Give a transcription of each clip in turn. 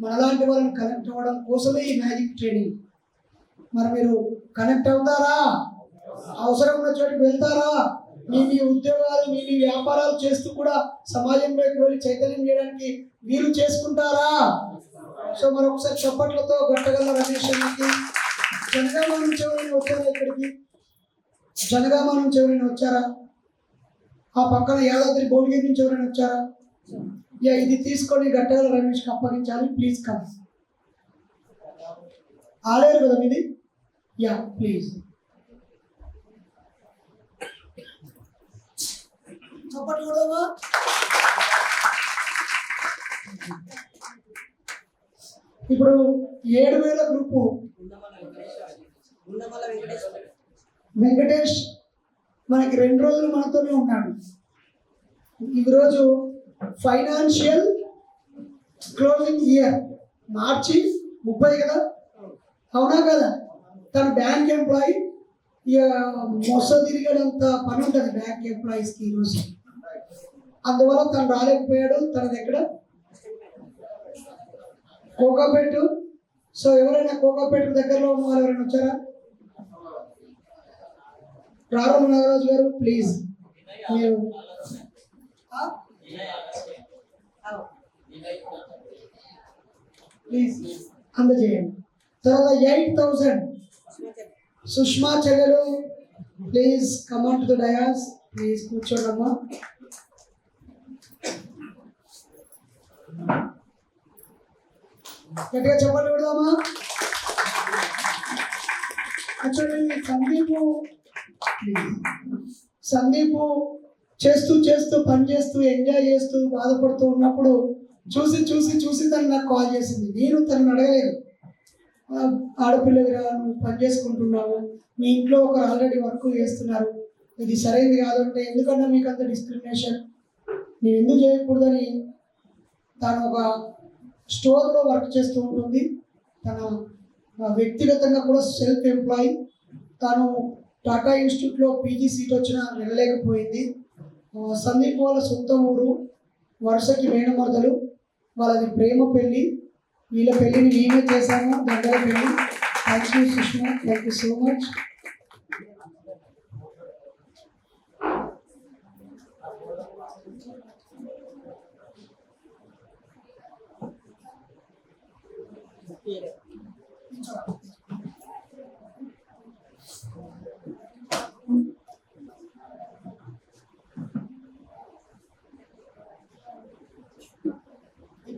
మనలాంటి వాళ్ళని కనెక్ట్ అవ్వడం కోసమే ఈ మ్యాజిక్ ట్రైనింగ్ మరి మీరు కనెక్ట్ అవుతారా? అవసరం ఉన్న చోటుకి వెళ్తారా? మీ మీ ఉద్యోగాలు మీ మీ వ్యాపారాలు చేస్తూ కూడా సమాజంలోకి వెళ్ళి చైతన్యం చేయడానికి వీలు చేసుకుంటారా? సో మరొకసారి చప్పట్లతో గట్టగల రమేష్ అన్నకి జనగామ నుంచి ఎవరైనా వచ్చారా ఇక్కడికి? జనగామ నుంచి ఎవరైనా వచ్చారా? ఆ పక్కన యాదాద్రి భువనగిరి నుంచి ఎవరైనా వచ్చారా? యా ఇది తీసుకొని గట్టగల రమేష్కి అప్పగించాలి. ప్లీజ్ కమ్ ఆలేరు కదా మీది? యా ప్లీజ్ చప్పట్లు కొడదామా? ఇప్పుడు ఏడు వేల గ్రూపు. వెంకటేష్ మనకి రెండు రోజులు మనతోనే ఉన్నాడు. ఈరోజు ఫైనాన్షియల్ క్లోజింగ్ ఇయర్ మార్చి ముప్పై కదా? అవునా కదా? తన బ్యాంక్ ఎంప్లాయీ ఇక మొస తిరిగడంత పని ఉంటుంది బ్యాంక్ ఎంప్లాయీస్కి ఈరోజు అందువల్ల తను రాలేకపోయాడు. తనది ఎక్కడ? కోకాపేట. సో ఎవరైనా కోకాపేట దగ్గరలో ఉన్న వాళ్ళు ఎవరైనా వచ్చారా? రారం నాగరాజు గారు ప్లీజ్ మీరు ఆ? ప్లీజ్ అందజేయండి. తర్వాత ఎయిట్ థౌసండ్. సుష్మా చెల్లెలు please come on to the dais please కూర్చోండమ్మా. గట్టిగా చెప్పండి పెడదామా యాక్చువల్లీ సందీపు సందీపు చేస్తూ చేస్తూ పని చేస్తూ ఎంజాయ్ చేస్తూ బాధపడుతూ ఉన్నప్పుడు చూసి చూసి చూసి తను నాకు కాల్ చేసింది. నేను తనని అడగలేదు. ఆడపిల్లగా నువ్వు పని చేసుకుంటున్నావు. మీ ఇంట్లో ఒకరు ఆల్రెడీ వర్క్ చేస్తున్నారు. ఇది సరైనది కాదంటే ఎందుకన్నా మీకు అంత డిస్క్రిమినేషన్ నేను ఎందుకు చేయకూడదని? తాను ఒక స్టోర్లో వర్క్ చేస్తూ ఉంటుంది. తన వ్యక్తిగతంగా కూడా సెల్ఫ్ ఎంప్లాయీ తాను టాటా ఇన్స్టిట్యూట్లో పీజీ సీట్ వచ్చినా వెళ్ళలేకపోయింది. సందీప్ వాళ్ళ సొంత ఊరు వరుసకి మేనమరదలు వాళ్ళది ప్రేమ పెళ్ళి. వీళ్ళ పెళ్ళిని మేమే చేశాము. దగ్గర పెళ్ళి. Thank you Sushma. Thank you so much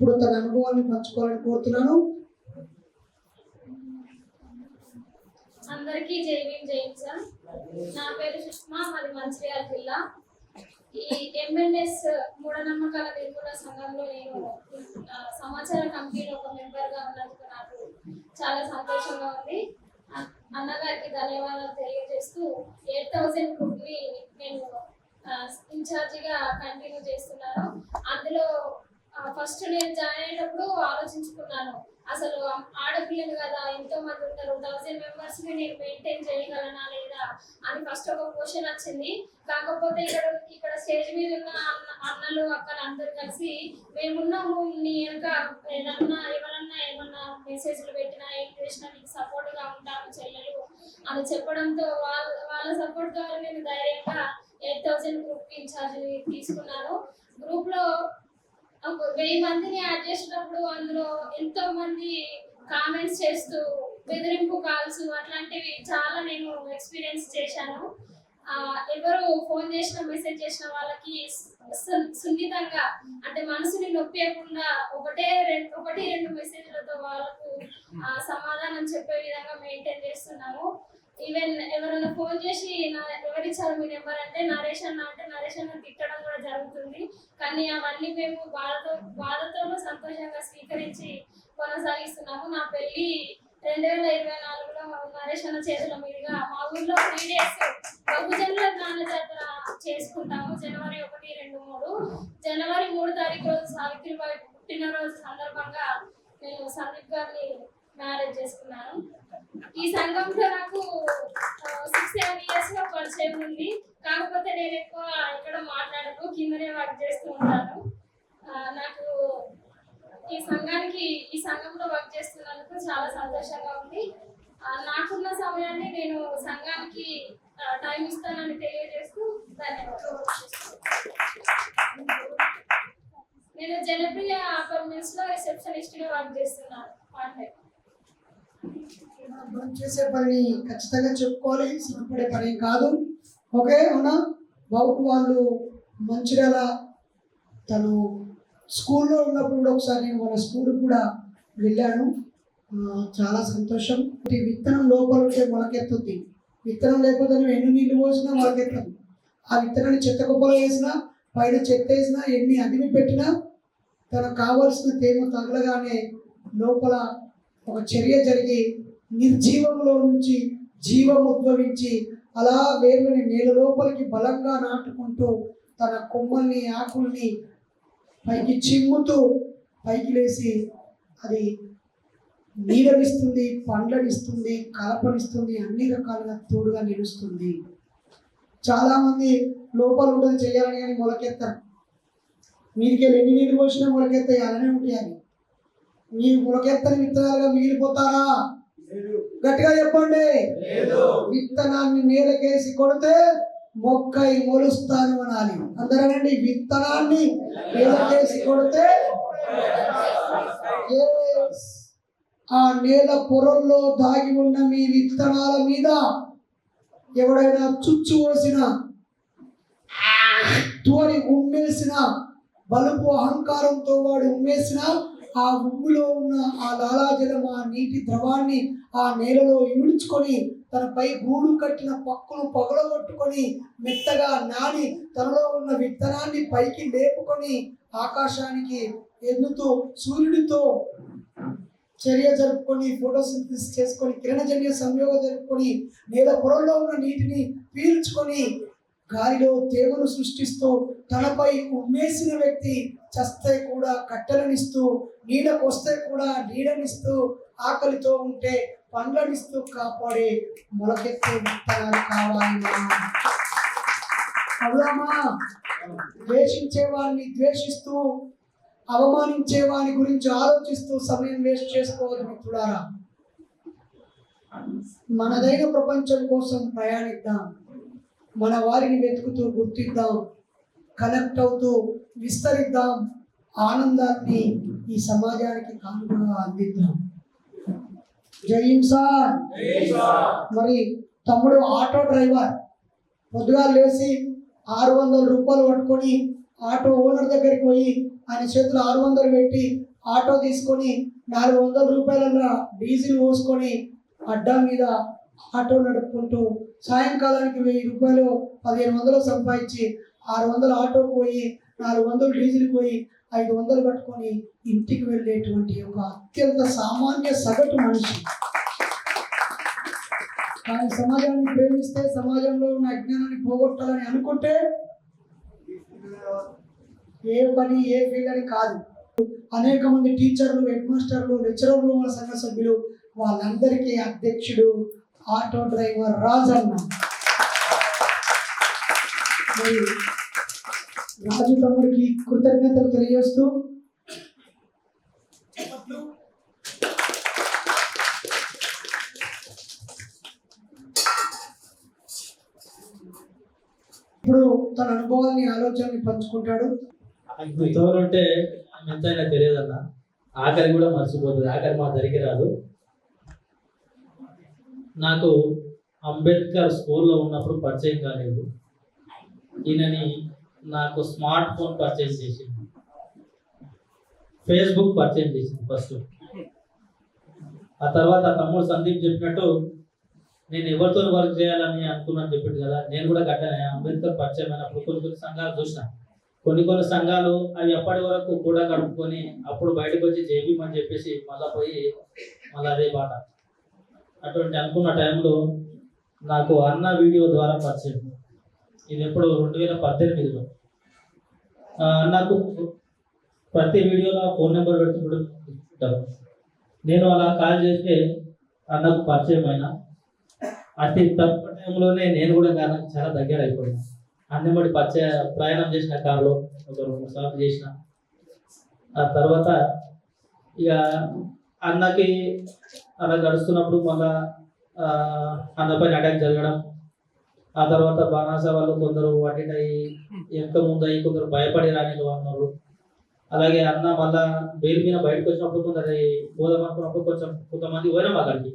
ఇప్పుడు తన అనుభవాన్ని పంచుకోవాలని కోరుతున్నాను. అందరికీ జైవీం జైన్ సార్ నా పేరు సుష్మా మాది మంచిర్యాల జిల్లా. ఈ ఎంఎన్ఎస్ మూఢనమ్మకాల నిర్మూలన సంఘంలో నేను సమాచార కమిటీలో ఒక మెంబర్గా ఉన్నందుకు నాకు చాలా సంతోషంగా ఉంది. అన్నగారికి ధన్యవాదాలు తెలియజేస్తూ ఎయిట్ థౌజండ్ గ్రూప్ నేను ఇన్ఛార్జిగా కంటిన్యూ చేస్తున్నాను. అందులో ఫస్ట్ నేను జాయిన్ అయినప్పుడు ఆలోచించుకున్నాను. అసలు ఆడపిల్లలు కదా ఎంతో మంది ఉంటారు. థౌసండ్ మెంబర్స్ని నేను మెయింటైన్ చేయగలనా లేదా అని ఫస్ట్ ఒక క్వశ్చన్ వచ్చింది. కాకపోతే ఇక్కడ ఇక్కడ స్టేజ్ మీద ఉన్న అన్న అన్నలు అక్కలు అందరు కలిసి మేమున్నాము నీ వెనక ఏదన్నా ఎవరన్నా ఏమన్నా మెసేజ్లు పెట్టినా ఏం చేసినా నీకు సపోర్ట్గా ఉంటాము చెల్లెలు అని చెప్పడంతో వాళ్ళ వాళ్ళ సపోర్ట్ ద్వారా నేను ధైర్యంగా ఎయిట్ థౌసండ్ గ్రూప్ ఇన్ఛార్జ్ తీసుకున్నాను. గ్రూప్లో వెయ్యి మందిని యాడ్ చేసినప్పుడు అందులో ఎంతో మంది కామెంట్స్ చేస్తూ బెదిరింపు కాల్స్ అట్లాంటివి చాలా నేను ఎక్స్పీరియన్స్ చేశాను. ఎవరు ఫోన్ చేసిన మెసేజ్ చేసిన వాళ్ళకి సు- సున్నితంగా అంటే మనసుని నొప్పియకుండా ఒకటే రెండు ఒకటి రెండు మెసేజ్లతో వాళ్ళకు సమాధానం చెప్పే విధంగా మెయింటైన్ చేస్తున్నాము. ఈవెన్ ఎవరైనా ఫోన్ చేసి నా ఎవరిచ్చారు మీ నెంబర్ అంటే నరేష్ అన్న అంటే నరేష్ అన్న తిట్టడం కూడా జరుగుతుంది. కానీ అవన్నీ మేము బాధతో బాధతోనూ సంతోషంగా స్వీకరించి కొనసాగిస్తున్నాము. నా పెళ్ళి రెండు వేల ఇరవై నాలుగులో నరేష్ అన్న చేతుల మీదుగా మా ఊర్లో త్రీ డేస్ బహుజనుల జ్ఞాన జాతర చేసుకుంటాము. జనవరి ఒకటి రెండు మూడు. జనవరి మూడు తారీఖు రోజు సావిత్రిబాయి పుట్టినరోజు సందర్భంగా నేను సందీప్ గారిని మ్యారేజ్ చేసుకున్నాను. ఈ సంఘంతో నాకు సిక్స్ సెవెన్ ఇయర్స్గా పరిచయం ఉంది. కాకపోతే నేను ఎక్కువ ఇక్కడ మాట్లాడను కిందనే వర్క్ చేస్తూ ఉంటాను. నాకు ఈ సంఘానికి ఈ సంఘంలో వర్క్ చేస్తున్నందుకు చాలా సంతోషంగా ఉంది. నాకున్న సమయాన్ని నేను సంఘానికి టైం ఇస్తానని తెలియజేస్తూ ధన్యవాదాలు నేను జనప్రియ అపార్ట్మెంట్స్లో రిసెప్షనిస్ట్గా వర్క్ చేస్తున్నాను పార్ట్ మనం చేసే పనిని ఖచ్చితంగా చెప్పుకోవాలి. సిగ్గుపడే పని కాదు. ఓకే అవునా? బాబుకు వాళ్ళు మంచిర్యాల తను స్కూల్లో ఉన్నప్పుడు కూడా ఒకసారి నేను వాళ్ళ స్కూల్ కూడా వెళ్ళాను. చాలా సంతోషం. ఈ విత్తనం లోపల ఉంటే మొలకెత్తుంది విత్తనం లేకపోతే నువ్వు ఎన్ని నీళ్ళు పోసినా మొలకెత్తదు. ఆ విత్తనాన్ని చెత్త కుప్పలో వేసినా పైన చెత్త వేసినా ఎన్ని అదిమి పెట్టినా తనకు కావలసిన తేమ తగలగానే లోపల ఒక చర్య జరిగి నిర్జీవంలో నుంచి జీవం ఉద్భవించి అలా వేరుని నేల లోపలికి బలంగా నాటుకుంటూ తన కొమ్మల్ని ఆకుల్ని పైకి చిమ్ముతూ పైకి లేచి అది నీడనిస్తుంది పండ్లనిస్తుంది కలపనిస్తుంది అన్ని రకాలుగా తోడుగా నిలుస్తుంది. చాలామంది లోపల ఉంటుంది చేయాలని కానీ మొలకెత్తారు. మీదికి వెళ్ళి ఎన్ని నీళ్ళు పోసినా మొలకెత్తాయి అలానే ఉంటాయి అని మీరు మొలకెత్తని విత్తనాలుగా మిగిలిపోతారా? గట్టిగా చెప్పండి. విత్తనాన్ని నేలకేసి కొడితే మొక్కై మొలుస్తాను అనాలి. అందరనండి విత్తనాన్ని నేలకేసి కొడితే. ఆ నేల పొరల్లో దాగి ఉన్న మీ విత్తనాల మీద ఎవడైనా చుచ్చు పోసిన తోని ఉమ్మేసిన బలుపు అహంకారంతో వాడు ఉమ్మేసిన ఆ ఉమ్ములో ఉన్న ఆ లాలాజలం ఆ నీటి ద్రవాన్ని ఆ నేలలో ఇమిడ్చుకొని తనపై గూడు కట్టిన పక్కును పగలగొట్టుకొని మెత్తగా నాని తనలో ఉన్న విత్తనాన్ని పైకి లేపుకొని ఆకాశానికి ఎన్నుతూ సూర్యుడితో చర్య జరుపుకొని ఫోటోసింథసిస్ చేసుకొని కిరణజన్య సంయోగం జరుపుకొని నేల పొరల్లో ఉన్న నీటిని పీల్చుకొని గాలిలో తేమను సృష్టిస్తూ తనపై ఉమ్మేసిన వ్యక్తి చస్తే కూడా కట్టెలనిస్తూ నీడకొస్తే కూడా నీడనిస్తూ ఆకలితో ఉంటే పండ్లనిస్తూ కాపాడే మొలకెత్తే విత్తనాలు కావాలి అవుదామా ద్వేషించే వారిని ద్వేషిస్తూ అవమానించే వాని గురించి ఆలోచిస్తూ సమయం వేస్ట్ చేసుకోవద్దు మిత్రులారా. మనదైన ప్రపంచం కోసం ప్రయాణిద్దాం. మన వారిని వెతుకుతూ గుర్తిద్దాం కనెక్ట్ అవుతూ విస్తరిద్దాం. ఆనందాన్ని ఈ సమాజానికి కానుకగా అందిద్దాం. జై సార్ మరి తమ్ముడు ఆటో డ్రైవర్ పొద్దుగా లేచి ఆరు వందల రూపాయలు పట్టుకొని ఆటో ఓనర్ దగ్గరికి పోయి ఆయన చేతిలో ఆరు వందలు పెట్టి ఆటో తీసుకొని నాలుగు వందల రూపాయల డీజిల్ పోసుకొని అడ్డా మీద ఆటో నడుపుకుంటూ సాయంకాలానికి వెయ్యి రూపాయలు పదిహేను వందలు సంపాదించి ఆరు వందలు ఆటో పోయి నాలుగు వందలు డీజిల్ పోయి ఐదు వందలు కట్టుకొని ఇంటికి వెళ్ళేటువంటి ఒక అత్యంత సామాన్య సగటు మనిషి. కానీ సమాజాన్ని ప్రేమిస్తే సమాజంలో ఉన్న అజ్ఞానాన్ని పోగొట్టాలని అనుకుంటే ఏ పని ఏ ఫీల్డ్ అని కాదు. అనేక మంది టీచర్లు హెడ్ మాస్టర్లు లెక్చరర్లు మన సంఘ సభ్యులు వాళ్ళందరికీ అధ్యక్షుడు ఆటో డ్రైవర్ రాజన్న. రాజు తమ్ముడికి కృతజ్ఞతలు తెలియజేస్తూ ఇప్పుడు తన అనుభవాన్ని ఆలోచనని పంచుకుంటాడు. తోలుంటే ఎంతైనా తెలియదన్న. ఆఖరి కూడా మర్చిపోతుంది. ఆఖరి మా దరికి రాదు. నాకు అంబేద్కర్ స్కూల్లో ఉన్నప్పుడు పరిచయం కాలేదు. ఈయనని నాకు స్మార్ట్ ఫోన్ పర్చేజ్ చేసింది ఫేస్బుక్ పర్చేజ్ చేసింది ఫస్ట్. ఆ తర్వాత తమ్ముడు సందీప్ చెప్పినట్టు నేను ఎవరితో వర్క్ చేయాలని అనుకున్నాను చెప్పాడు కదా నేను కూడా కట్టాను అంబేద్కర్ పరిచయం అయినప్పుడు కొన్ని కొన్ని సంఘాలు చూసిన. కొన్ని కొన్ని సంఘాలు అవి ఎప్పటి వరకు కూడా కడుపుకొని అప్పుడు బయటకు వచ్చి చేపిమని చెప్పేసి మళ్ళీ పోయి మళ్ళీ అదే బాట. అటువంటి అనుకున్న టైంలో నాకు అన్న వీడియో ద్వారా పరిచయం. ఇది ఎప్పుడు రెండు వేల పద్దెనిమిదిలో నాకు ప్రతి వీడియోలో ఫోన్ నెంబర్ పెడుతుంటాడు ఉంటారు. నేను అలా కాల్ చేస్తే అన్నకు పరిచయం అయినా అతి తక్కువ టైంలోనే నేను కూడా గారికి చాలా దగ్గర అయిపోయాను. అన్ని బట్టి పరిచయ ప్రయాణం చేసిన కారులో ఒక రెండు సార్లు చేసిన. ఆ తర్వాత ఇక అన్నకి అలా గడుస్తున్నప్పుడు మళ్ళా అన్నపైన అటాక్ జరగడం ఆ తర్వాత బాణాస వాళ్ళు కొందరు అటెండ్ అయ్యి ఎంత ముందు అయ్యి కొందరు భయపడి రాని అన్నారు అలాగే అన్న మళ్ళా బెయిల్ మీద బయటకు వచ్చినప్పుడు కొందరు పోదాం అనుకున్నప్పుడు కొంచెం కొంతమంది పోయినాం అక్కడికి.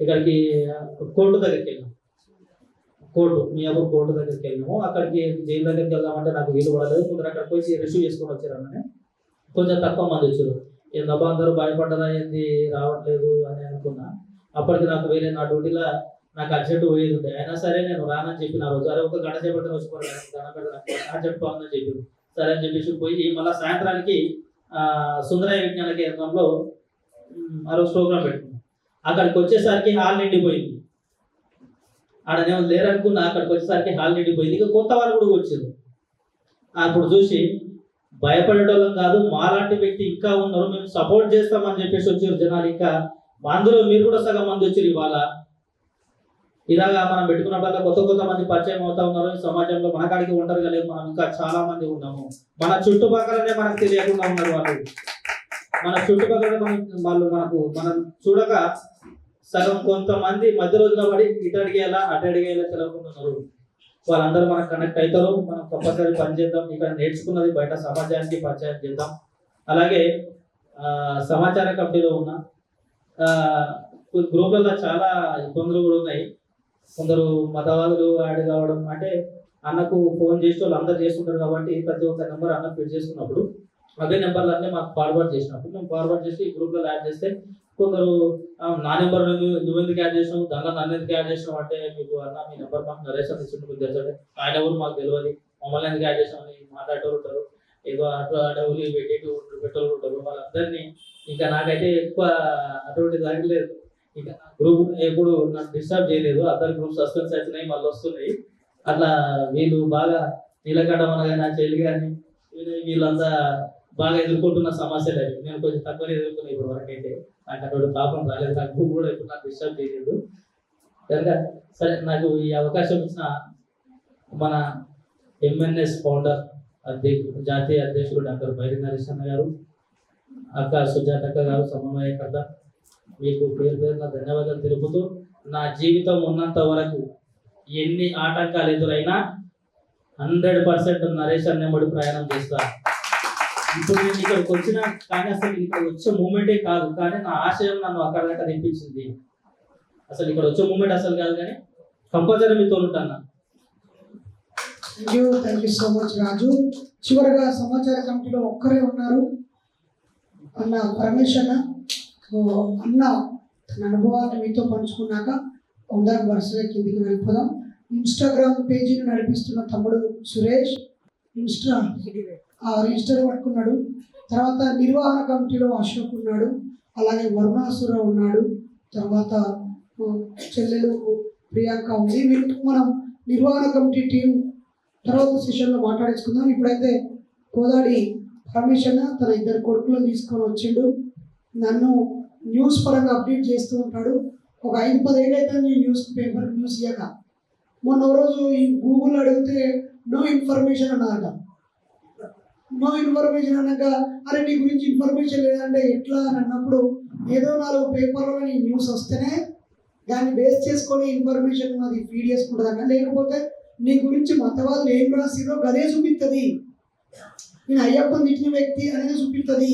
ఇక్కడికి కోర్టు దగ్గరికి వెళ్ళాం. కోర్టు మీ అప్పుడు కోర్టు దగ్గరికి వెళ్ళాము. అక్కడికి జైలు దగ్గరికి వెళ్దామంటే నాకు వీలు పడలేదు. కొందరు అక్కడ పోయి రిసీవ్ చేసుకొని వచ్చారు అన్ననే. కొంచెం తక్కువ మంది వచ్చారు. ఏందబ్బా అందరూ భయపడ్డరా ఏంది? రావట్లేదు అని అనుకున్నా. అప్పటికి నాకు వేరే నా డ్యూటీలో నాకు అర్జెంట్ పోయేది ఉండే. అయినా సరే నేను రానని చెప్పిన ఆ రోజు. అరే ఒక గంట చేపట్టిన వచ్చి అర్జెంట్ పోవాలని చెప్పి సరే అని చెప్పేసి పోయి మళ్ళీ సాయంత్రానికి సుందరయ విజ్ఞాన కేంద్రంలో మరో ఆ రోజు ప్రోగ్రామ్ పెట్టుకున్నాం. అక్కడికి వచ్చేసరికి హాల్ నిండిపోయింది. నేను లేరనుకున్నా అక్కడికి వచ్చేసరికి హాల్ నిండిపోయింది. ఇక కొత్త వాళ్ళు కూడా వచ్చారు. అప్పుడు చూసి భయపడేటోళ్ళం కాదు మాలాంటి వ్యక్తి ఇంకా ఉన్నారు మేము సపోర్ట్ చేస్తామని చెప్పేసి వచ్చారు జనాలు. ఇంకా అందులో మీరు కూడా సగం మంది వచ్చారు ఇవాళ. ఇలాగా మనం పెట్టుకున్న కొత్త కొత్త మంది పరిచయం అవుతా ఉన్నారు. ఈ సమాజంలో మన కాడికి ఉంటారు లేదు మనం ఇంకా చాలా మంది ఉన్నాము. మన చుట్టుపక్కలనే మనకు తెలియకుండా ఉన్నారు వాళ్ళు. మన చుట్టుపక్కల మనం వాళ్ళు మనకు మనం చూడక సగం కొంతమంది మధ్య రోజుల పడి ఇటు అడిగేలా అటు అడిగేలా తెలవకుండా ఉన్నారు. వాళ్ళందరూ మనకు కనెక్ట్ అవుతారు మనం కంపల్సరీ పని చేద్దాం ఇక్కడ నేర్చుకున్నది బయట సమాజానికి పరిచయం చేద్దాం. అలాగే సమాచార కమిటీలో ఉన్న గ్రూపులలో చాలా ఇబ్బందులు కూడా ఉన్నాయి. కొందరు మతవాదులు యాడ్ కావడం అంటే అన్నకు ఫోన్ చేసి వాళ్ళు అందరు చేస్తుంటారు కాబట్టి ప్రతి ఒక్క నెంబర్ అన్న ఫిట్ చేసుకున్నప్పుడు అదే నెంబర్లన్నీ మాకు ఫార్వర్డ్ చేసినప్పుడు మేము ఫార్వర్డ్ చేసి గ్రూప్లో యాడ్ చేస్తే కొందరు నా నెంబర్ నువ్వు ఎందుకు యాడ్ చేసినావు? దాంట్లో నన్ను ఎందుకు యాడ్ చేసినావు అంటే మీకు అన్న మీ నెంబర్ మాకు నరేష్ అని ఇచ్చిండు మీకు ఆయన ఎవరు మాకు తెలియదు. మమ్మల్ని ఎందుకు యాడ్ చేసినావు అని మాట్లాడేవారు ఉంటారు. ఏదో అటు అడవులు పెట్టేటి పెట్టేవాళ్ళు ఉంటారు వాళ్ళందరినీ ఇంకా నాకైతే ఎక్కువ అటువంటి తగ్గలేదు ఇంకా గ్రూప్ ఎప్పుడు నాకు డిస్టర్బ్ చేయలేదు. అందరి గ్రూప్ సస్పెన్స్ అవుతున్నాయి మళ్ళీ వస్తున్నాయి. అట్లా వీళ్ళు బాగా నీలగడ్డ మన కానీ నా చెల్లి కానీ వీళ్ళంతా బాగా ఎదుర్కొంటున్న సమస్యలు అవి. నేను కొంచెం తక్కువ ఎదుర్కొన్నాను ఇప్పుడు వరకు అయితే నాకు అటువంటి పాపం రాలేదు. నాకు కూడా ఇప్పుడు నాకు డిస్టర్బ్ చేయలేదు. కనుక సరే నాకు ఈ అవకాశం ఇచ్చిన మన ఎంఎన్ఎస్ ఫౌండర్ అధ్యక్ష జాతీయ అధ్యక్షుడు డాక్టర్ బైరి నరేష్ అన్న గారు అక్క సుజాతక్క గారు సమన్వయకర్త మీకు పేరు పేరున ధన్యవాదాలు తెలుపుతూ నా జీవితం ఉన్నంత వరకు ఎన్ని ఆటంకాలు ఎదురైనా హండ్రెడ్ పర్సెంట్ నరేష్ అన్నమ్మడి ప్రయాణం చేస్తాను ఇప్పుడు నేను ఇక్కడికి వచ్చిన కానీ అసలు ఇక్కడ వచ్చే మూమెంటే కాదు. కానీ నా ఆశయం నన్ను అక్కడ దాకా తెప్పించింది. అసలు ఇక్కడ వచ్చే మూమెంట్ అసలు కాదు కానీ కంపల్సరీ మీతో ఉంటాను. Thank you thank you so much Raju. చివరగా సమాచార కమిటీలో ఒక్కరే ఉన్నారు. అన్న పరమేశ్ అన్న. అన్న తన అనుభవాన్ని మీతో పంచుకున్నాక అందరం వరుసగా కిందికి వెళ్ళిపోదాం. ఇన్స్టాగ్రామ్ పేజీని నడిపిస్తున్న తమ్ముడు సురేష్. ఇన్స్టా ఆ రిజిస్టర్ పట్టుకున్నాడు. తర్వాత నిర్వహణ కమిటీలో అశోక్ ఉన్నాడు. అలాగే వర్మాసురావు ఉన్నాడు. తర్వాత చెల్లెలు ప్రియాంక ఉంది. వీళ్ళకి మనం నిర్వహణ కమిటీ టీం తర్వాత సెషన్లో మాట్లాడేసుకుందాం. ఇప్పుడైతే కోదాడి పరమేశ్వర తన ఇద్దరు కొడుకులను తీసుకొని వచ్చిండు. నన్ను న్యూస్ పరంగా అప్డేట్ చేస్తూ ఉంటాడు. ఒక ఐదు పదేళ్ళు అయితే నేను న్యూస్ పేపర్ న్యూస్ ఇయ్యాక. మొన్న రోజు ఈ గూగుల్ అడిగితే నో ఇన్ఫర్మేషన్ అన్నదట. నో ఇన్ఫర్మేషన్ అనగా అరే నీ గురించి ఇన్ఫర్మేషన్ లేదంటే ఎట్లా అని అన్నప్పుడు ఏదో నాలుగు పేపర్లో నీ న్యూస్ వస్తేనే దాన్ని బేస్ చేసుకొని ఇన్ఫర్మేషన్ అది ఫీడ్ చేసుకుంటుందట లేకపోతే నీ గురించి మతవాదులు ఏం రాసిరో గదే చూపిస్తుంది నేను అయ్యప్పని తిట్టిన వ్యక్తి అనేది చూపిస్తుంది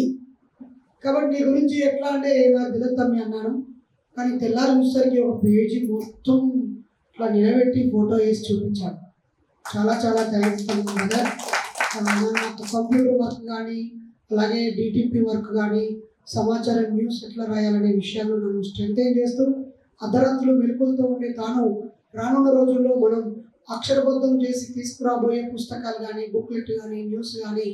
కాబట్టి నీ గురించి ఎట్లా అంటే నాకు తెలియదు అన్నాను కానీ తెల్లారి చూసేసరికి ఒక పేజీ మొత్తం ఇట్లా నిలబెట్టి ఫోటో వేసి చూపించాను చాలా చాలా థ్యాంక్స్ బ్రదర్ కంప్యూటర్ వర్క్ కానీ అలాగే డిటిపి వర్క్ కానీ సమాచారం న్యూస్ ఎట్లా రాయాలనే విషయాల్లో నన్ను స్ట్రెంగ్ చేస్తూ అర్ధరాత్రులు మెలకులతో ఉండే తాను రానున్న రోజుల్లో మనం అక్షరబద్ధం చేసి తీసుకురాబోయే పుస్తకాలు కానీ బుక్లెట్ కానీ న్యూస్ కానీ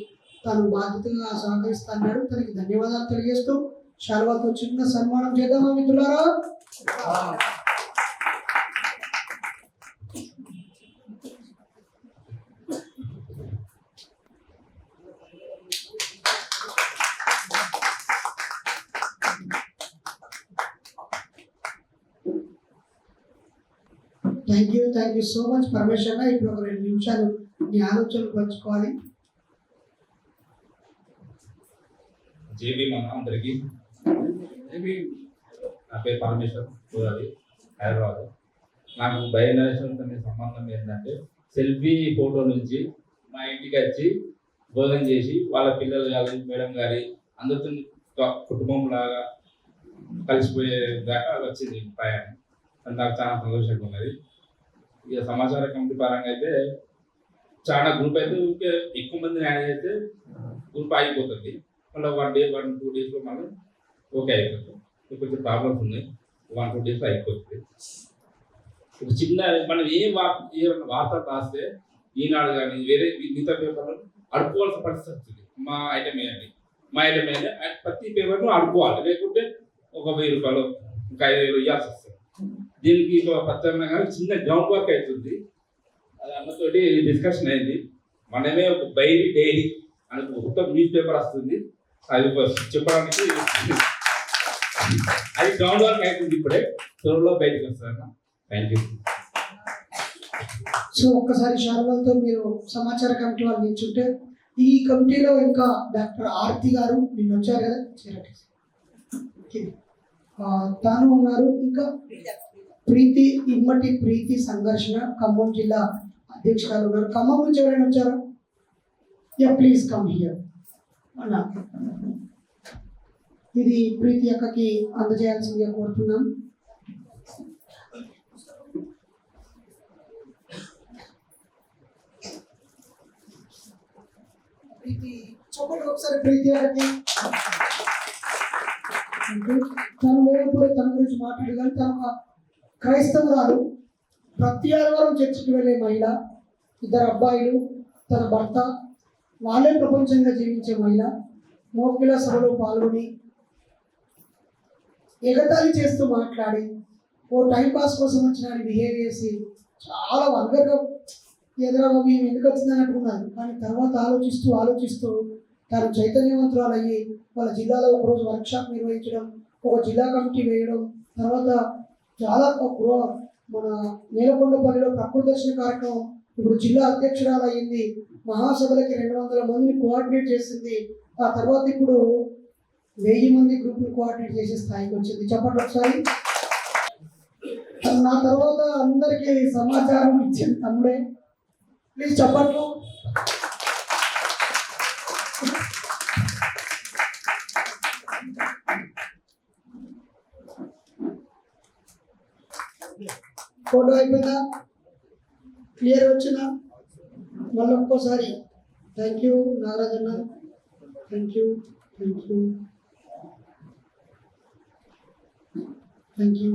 తాను బాధ్యతగా సహకరిస్తాడు తనకి ధన్యవాదాలు తెలియజేస్తూ శాల్వాతో చిన్న సన్మానం చేద్దామా మిత్రులారా? Thank you thank you so much Parameshwara ఇప్పుడు ఒక రెండు నిమిషాలు మీ ఆలోచనలు పంచుకోవాలి. జేబీ మన అందరికి. నా పేరు పరమేశ్వర్ చూడాలి హైదరాబాద్. నాకు బై నేషనల్ అనే సంబంధం ఏంటంటే సెల్ఫీ ఫోటో నుంచి మా ఇంటికి వచ్చి భోజనం చేసి వాళ్ళ పిల్లలు కానీ మేడం గారి అందరితో కుటుంబం లాగా కలిసిపోయే దాకా వచ్చింది ప్రయాణం. అది నాకు చాలా సంతోషంగా ఉన్నది. ఇక సమాచార కమిటీ పరంగా అయితే చాలా గ్రూప్ అయితే ఊరికే ఎక్కువ మంది యాడ్ అయితే గ్రూప్ ఆగిపోతుంది. మళ్ళీ వన్ డే వన్ టూ డేస్లో మళ్ళీ ఓకే అయిపోతుంది. కొంచెం ప్రాబ్లమ్స్ ఉన్నాయి. వన్ టూ డేస్లో అయిపోతుంది. ఒక చిన్న మనం ఏ వార్త ఏమైనా వార్త రాస్తే ఈనాడు కానీ వేరే మిగతా పేపర్లు అడుకోవాల్సిన పరిస్థితి వస్తుంది. మా ఐటమ్ వేయండి మా ఐటమ్ వేయండి ప్రతి పేపర్ను అడుకోవాలి లేకుంటే ఒక వెయ్యి రూపాయలు ఒక ఐదు వేలు ఇవ్వాల్సి వస్తుంది. దీనికి ప్రత్యేకంగా చిన్న గ్రౌండ్ వర్క్ అవుతుంది. అది అన్నతోటి డిస్కషన్ అయింది. మనమే ఒక బైరీ డైరీ అని ఒక న్యూస్ పేపర్ వస్తుంది. అది చెప్పడానికి అది గ్రౌండ్ వర్క్ అవుతుంది ఇప్పుడే. త్వరలో బయటకు వస్తాను. థ్యాంక్ యూ సో ఒక్కసారి శారదలతో మీరు సమాచార కమిటీ వాళ్ళు నిల్చుంటే ఈ కమిటీలో ఇంకా డాక్టర్ ఆర్తి గారు నిన్న వచ్చారు కదా చేరండి. ఓకే. ఆ, తాను ఉన్నారు ఇంకా? ప్రీతి ఇమ్మటి ప్రీతి సంఘర్షణ ఖమ్మం జిల్లా అధ్యక్షురాలు ఉన్నారు. ఖమ్మం నుంచి ఎవరైనా వచ్చారా? యా ప్లీజ్ కమ్ హియర్ అన్నా. ఇది ప్రీతి అక్కకి అందజేయాల్సిందిగా కోరుతున్నాం. ప్రీతి చెప్పండి ఒకసారి ప్రీతి గారికి తను లేనప్పుడు తన గురించి మాట్లాడగలి తను క్రైస్తవురాలు ప్రతి ఆదివారం చర్చికి వెళ్ళే మహిళ ఇద్దరు అబ్బాయిలు తన భర్త వాళ్ళే ప్రపంచంగా జీవించే మహిళ మోకిల సభలో పాల్గొని ఎగతాళి చేస్తూ మాట్లాడి ఓ టైం పాస్ కోసం వచ్చిన బిహేవ్ చేసి చాలా వల్గర్గా ఎదురా మేము ఎందుకు వచ్చిందని అనుకున్నాను కానీ తర్వాత ఆలోచిస్తూ ఆలోచిస్తూ తను చైతన్యవంతురాలు అయ్యి వాళ్ళ జిల్లాలో ఒకరోజు వర్క్షాప్ నిర్వహించడం ఒక జిల్లా కమిటీ వేయడం తర్వాత చాలా తక్కువ మన నేలకొండపల్లిలో ప్రకృతి దర్శన కార్యక్రమం ఇప్పుడు జిల్లా అధ్యక్షురాలు అయింది మహాసభలకి రెండు వందల మందిని కోఆర్డినేట్ చేసింది. ఆ తర్వాత ఇప్పుడు వెయ్యి మంది గ్రూప్ని కోఆర్డినేట్ చేసే స్థాయికి వచ్చింది. చెప్పండి ఒకసారి. నా తర్వాత అందరికీ సమాచారం ఇచ్చింది తమ్ముడే. ప్లీజ్ చెప్పట్లు ఫోటో అయిపోయిందా? క్లియర్ వచ్చిందా? మళ్ళీ ఒక్కోసారి. Thank you నాగరాజన్న thank you thank you thank you